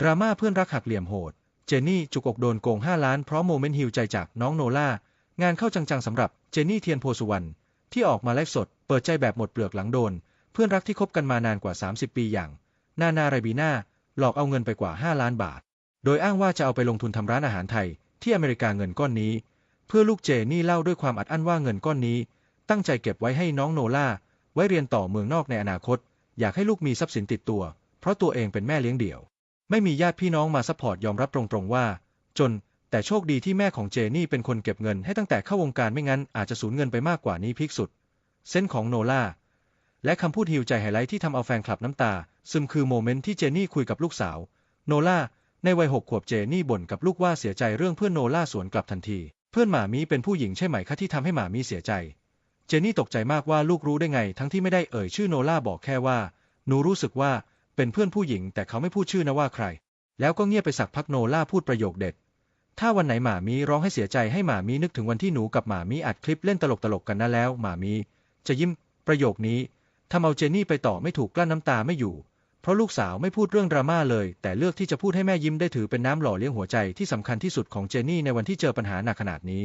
ดราม่าเพื่อนรักหักเหลี่ยมโหด เจนนี่จุกอกโดนโกง 5 ล้านเพราะโมเมนต์ฮิวใจจากน้องโนล่างานเข้าจังๆสำหรับเจนนี่เทียนโพสุวรรณที่ออกมาไลฟ์สด เปิดใจแบบหมดเปลือกหลังโดน เพื่อนรักที่คบกันมานานกว่า 30 ปีอย่าง นานาไรบีนาหลอกเอาเงินไปกว่า 5 ล้านบาท โดยอ้างว่าจะเอาไปลงทุนทำร้านอาหารไทย ที่อเมริกาเงินก้อนนี้ เพื่อลูกเจนี่เล่าด้วยความอัดอั้นว่าเงินก้อนนี้ ตั้งใจเก็บไว้ให้น้องโนล่าไว้เรียนต่อเมืองนอกในอนาคต อยากให้ลูกมีทรัพย์สินติดตัว เพราะตัวเองเป็นแม่เลี้ยงเดี่ยว ไม่มีญาติพี่น้องมาซัพพอร์ตยอมรับตรงๆว่า จน แต่โชคดีที่แม่ของเจนี่เป็นคนเก็บเงินให้ตั้งแต่เข้าวงการไม่งั้นอาจจะสูญเงินไปมากกว่านี้พีคสุด เส้นของโนล่าและคำพูดฮิวใจไฮไลท์ที่ทำเอาแฟนคลับน้ำตา ซึมคือโมเมนต์ที่เจนี่คุยกับลูกสาว โนล่าในวัยหกขวบเจนี่บ่นกับลูกว่าเสียใจเรื่องเพื่อนโนล่าสวนกลับทันที เพื่อนหมามีเป็นผู้หญิงใช่ไหมคะที่ทำให้หมามีเสียใจ เจนี่ตกใจมากว่าลูกรู้ได้ไง ทั้งที่ไม่ได้เอ่ยชื่อโนล่าบอกแค่ว่าหนูรู้สึกว่า เป็นเพื่อนผู้หญิงแต่เขาไม่พูดชื่อนะว่าใคร แล้วก็เงียบไปสักพักโนล่าพูดประโยคเด็ด ถ้าวันไหนหมามีร้องให้เสียใจให้หมามีนึกถึงวันที่หนูกับหมามีอัดคลิปเล่นตลกๆกันนะแล้วหมามีจะยิ้ม ประโยคนี้ทำเอาเจนี่ไปต่อไม่ถูกกลั้นน้ำตาไม่อยู่ เพราะลูกสาวไม่พูดเรื่องดราม่าเลย แต่เลือกที่จะพูดให้แม่ยิ้มได้ถือเป็นน้ำหล่อเลี้ยงหัวใจที่สำคัญที่สุดของเจนี่ในวันที่เจอปัญหาหนักขนาดนี้